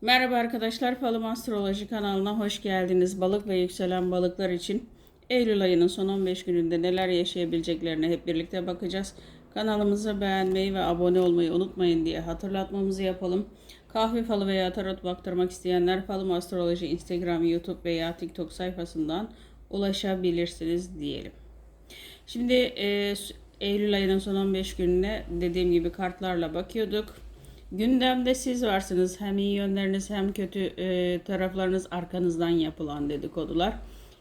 Merhaba arkadaşlar, Falım Astroloji kanalına hoş geldiniz. Balık ve yükselen balıklar için Eylül ayının son 15 gününde neler yaşayabileceklerine hep birlikte bakacağız. Kanalımızı beğenmeyi ve abone olmayı unutmayın diye hatırlatmamızı yapalım. Kahve falı veya tarot baktırmak isteyenler Falım Astroloji Instagram, YouTube veya TikTok sayfasından ulaşabilirsiniz diyelim. Şimdi e, Eylül ayının son 15 gününe dediğim gibi kartlarla bakıyorduk. Gündemde siz varsınız. Hem iyi yönleriniz hem kötü e, taraflarınız arkanızdan yapılan dedikodular.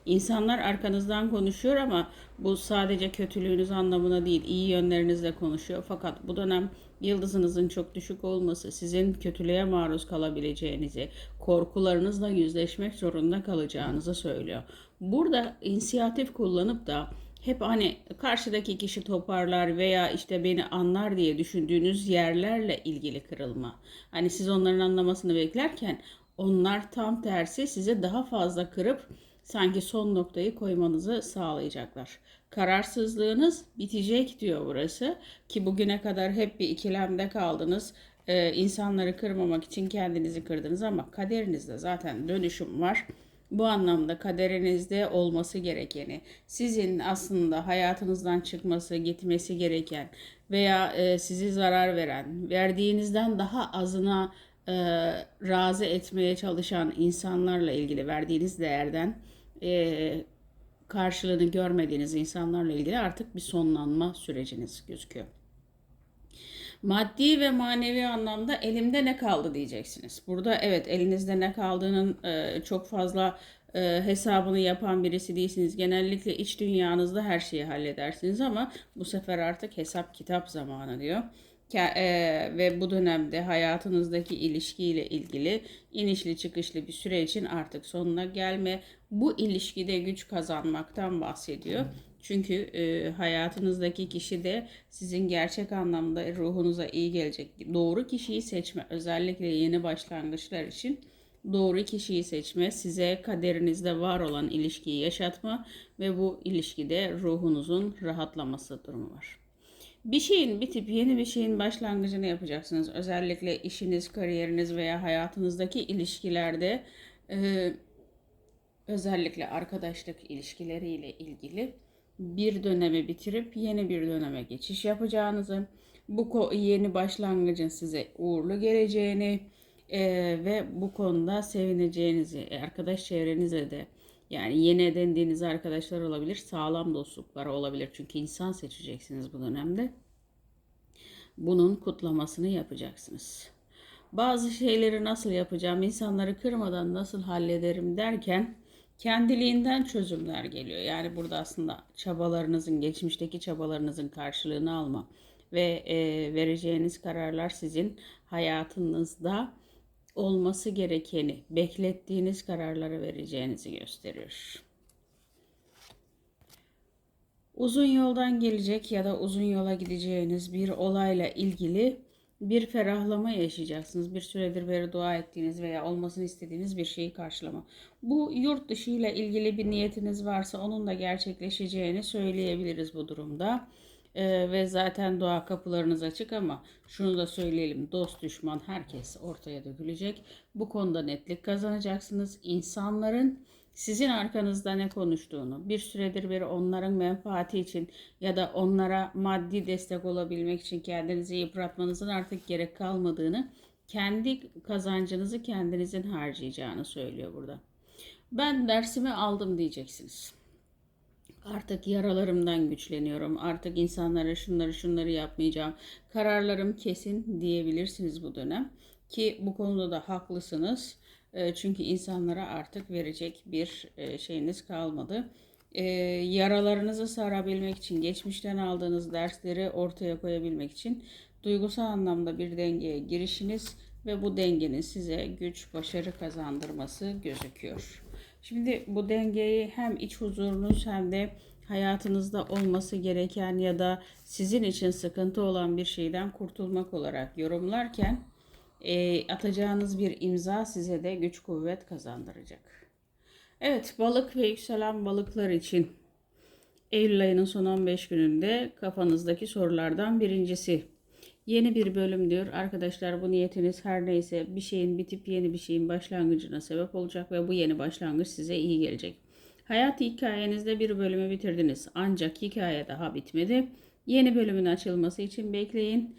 İnsanlar arkanızdan konuşuyor ama bu sadece kötülüğünüz anlamına değil, iyi yönlerinizle konuşuyor. Fakat bu dönem yıldızınızın çok düşük olması sizin kötülüğe maruz kalabileceğinizi, korkularınızla yüzleşmek zorunda kalacağınızı söylüyor. Burada inisiyatif kullanıp da hep hani karşıdaki kişi toparlar veya işte beni anlar diye düşündüğünüz yerlerle ilgili kırılma. Hani siz onların anlamasını beklerken onlar tam tersi size daha fazla kırıp sanki son noktayı koymanızı sağlayacaklar. Kararsızlığınız bitecek diyor burası ki bugüne kadar hep bir ikilemde kaldınız. Ee, insanları kırmamak için kendinizi kırdınız ama kaderinizde zaten dönüşüm var bu anlamda kaderinizde olması gerekeni, sizin aslında hayatınızdan çıkması, gitmesi gereken veya e, sizi zarar veren, verdiğinizden daha azına e, razı etmeye çalışan insanlarla ilgili verdiğiniz değerden e, karşılığını görmediğiniz insanlarla ilgili artık bir sonlanma süreciniz gözüküyor. Maddi ve manevi anlamda elimde ne kaldı diyeceksiniz. Burada evet elinizde ne kaldığının e, çok fazla e, hesabını yapan birisi değilsiniz. Genellikle iç dünyanızda her şeyi halledersiniz ama bu sefer artık hesap kitap zamanı diyor. E, ve bu dönemde hayatınızdaki ilişkiyle ilgili inişli çıkışlı bir sürecin artık sonuna gelme, bu ilişkide güç kazanmaktan bahsediyor. Çünkü e, hayatınızdaki kişi de sizin gerçek anlamda ruhunuza iyi gelecek. Doğru kişiyi seçme, özellikle yeni başlangıçlar için doğru kişiyi seçme, size kaderinizde var olan ilişkiyi yaşatma ve bu ilişkide ruhunuzun rahatlaması durumu var. Bir şeyin bitip yeni bir şeyin başlangıcını yapacaksınız. Özellikle işiniz, kariyeriniz veya hayatınızdaki ilişkilerde e, özellikle arkadaşlık ilişkileriyle ilgili bir dönemi bitirip yeni bir döneme geçiş yapacağınızı, bu yeni başlangıcın size uğurlu geleceğini e, ve bu konuda sevineceğinizi, arkadaş çevrenize de yani yeni edindiğiniz arkadaşlar olabilir, sağlam dostluklar olabilir. Çünkü insan seçeceksiniz bu dönemde. Bunun kutlamasını yapacaksınız. Bazı şeyleri nasıl yapacağım, insanları kırmadan nasıl hallederim derken kendiliğinden çözümler geliyor. Yani burada aslında çabalarınızın, geçmişteki çabalarınızın karşılığını alma ve e, vereceğiniz kararlar sizin hayatınızda olması gerekeni, beklettiğiniz kararları vereceğinizi gösteriyor. Uzun yoldan gelecek ya da uzun yola gideceğiniz bir olayla ilgili bir ferahlama yaşayacaksınız. Bir süredir beri dua ettiğiniz veya olmasını istediğiniz bir şeyi karşılama. Bu yurt dışı ile ilgili bir niyetiniz varsa onun da gerçekleşeceğini söyleyebiliriz bu durumda. Ee, ve zaten dua kapılarınız açık ama şunu da söyleyelim dost düşman herkes ortaya dökülecek. Bu konuda netlik kazanacaksınız. İnsanların sizin arkanızda ne konuştuğunu, bir süredir beri onların menfaati için ya da onlara maddi destek olabilmek için kendinizi yıpratmanızın artık gerek kalmadığını, kendi kazancınızı kendinizin harcayacağını söylüyor burada. Ben dersimi aldım diyeceksiniz. Artık yaralarımdan güçleniyorum. Artık insanlara şunları şunları yapmayacağım. Kararlarım kesin diyebilirsiniz bu dönem. Ki bu konuda da haklısınız. E, çünkü insanlara artık verecek bir e, şeyiniz kalmadı. E, yaralarınızı sarabilmek için, geçmişten aldığınız dersleri ortaya koyabilmek için duygusal anlamda bir dengeye girişiniz ve bu dengenin size güç, başarı kazandırması gözüküyor. Şimdi bu dengeyi hem iç huzurunuz hem de hayatınızda olması gereken ya da sizin için sıkıntı olan bir şeyden kurtulmak olarak yorumlarken e, atacağınız bir imza size de güç kuvvet kazandıracak. Evet balık ve yükselen balıklar için Eylül ayının son 15 gününde kafanızdaki sorulardan birincisi Yeni bir bölüm diyor. Arkadaşlar bu niyetiniz her neyse bir şeyin bitip yeni bir şeyin başlangıcına sebep olacak ve bu yeni başlangıç size iyi gelecek. Hayat hikayenizde bir bölümü bitirdiniz. Ancak hikaye daha bitmedi. Yeni bölümün açılması için bekleyin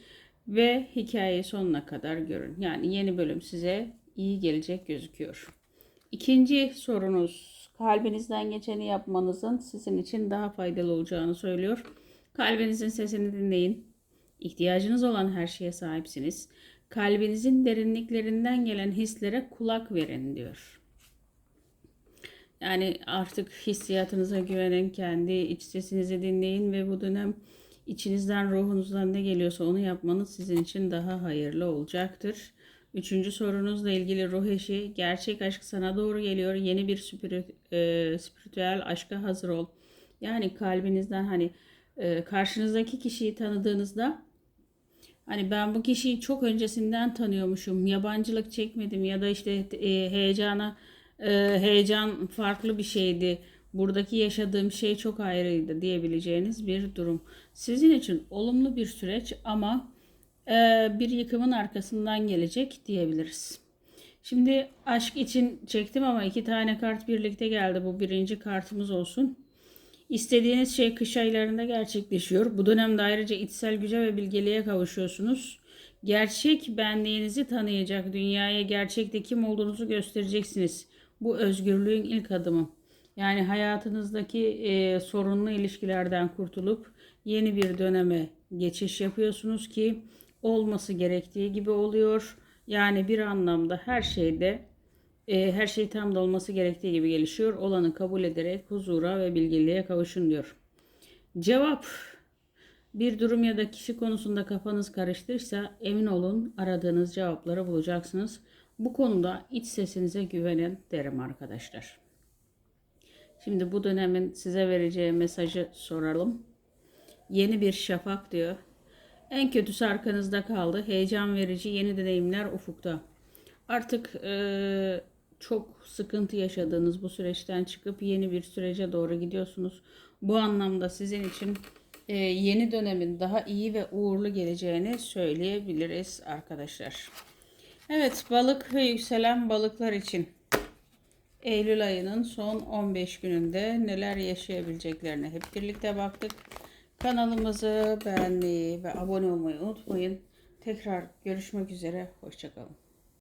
ve hikayeyi sonuna kadar görün. Yani yeni bölüm size iyi gelecek gözüküyor. İkinci sorunuz kalbinizden geçeni yapmanızın sizin için daha faydalı olacağını söylüyor. Kalbinizin sesini dinleyin. İhtiyacınız olan her şeye sahipsiniz. Kalbinizin derinliklerinden gelen hislere kulak verin diyor. Yani artık hissiyatınıza güvenin, kendi iç sesinizi dinleyin ve bu dönem içinizden, ruhunuzdan ne geliyorsa onu yapmanız sizin için daha hayırlı olacaktır. Üçüncü sorunuzla ilgili ruh eşi, gerçek aşk sana doğru geliyor. Yeni bir spirit, e, spiritüel aşka hazır ol. Yani kalbinizden hani e, karşınızdaki kişiyi tanıdığınızda hani ben bu kişiyi çok öncesinden tanıyormuşum. Yabancılık çekmedim ya da işte e, heyecana heyecan farklı bir şeydi. Buradaki yaşadığım şey çok ayrıydı diyebileceğiniz bir durum. Sizin için olumlu bir süreç ama e, bir yıkımın arkasından gelecek diyebiliriz. Şimdi aşk için çektim ama iki tane kart birlikte geldi. Bu birinci kartımız olsun. İstediğiniz şey kış aylarında gerçekleşiyor. Bu dönemde ayrıca içsel güce ve bilgeliğe kavuşuyorsunuz. Gerçek benliğinizi tanıyacak, dünyaya gerçekte kim olduğunuzu göstereceksiniz. Bu özgürlüğün ilk adımı. Yani hayatınızdaki e, sorunlu ilişkilerden kurtulup yeni bir döneme geçiş yapıyorsunuz ki olması gerektiği gibi oluyor. Yani bir anlamda her şeyde e, her şey tam da olması gerektiği gibi gelişiyor. Olanı kabul ederek huzura ve bilgeliğe kavuşun diyor. Cevap bir durum ya da kişi konusunda kafanız karıştıysa emin olun aradığınız cevapları bulacaksınız. Bu konuda iç sesinize güvenin derim arkadaşlar. Şimdi bu dönemin size vereceği mesajı soralım. Yeni bir şafak diyor. En kötüsü arkanızda kaldı. Heyecan verici yeni deneyimler ufukta. Artık e, çok sıkıntı yaşadığınız bu süreçten çıkıp yeni bir sürece doğru gidiyorsunuz. Bu anlamda sizin için e, yeni dönemin daha iyi ve uğurlu geleceğini söyleyebiliriz arkadaşlar. Evet balık ve yükselen balıklar için Eylül ayının son 15 gününde neler yaşayabileceklerine hep birlikte baktık. Kanalımızı beğenmeyi ve abone olmayı unutmayın. Tekrar görüşmek üzere. Hoşçakalın.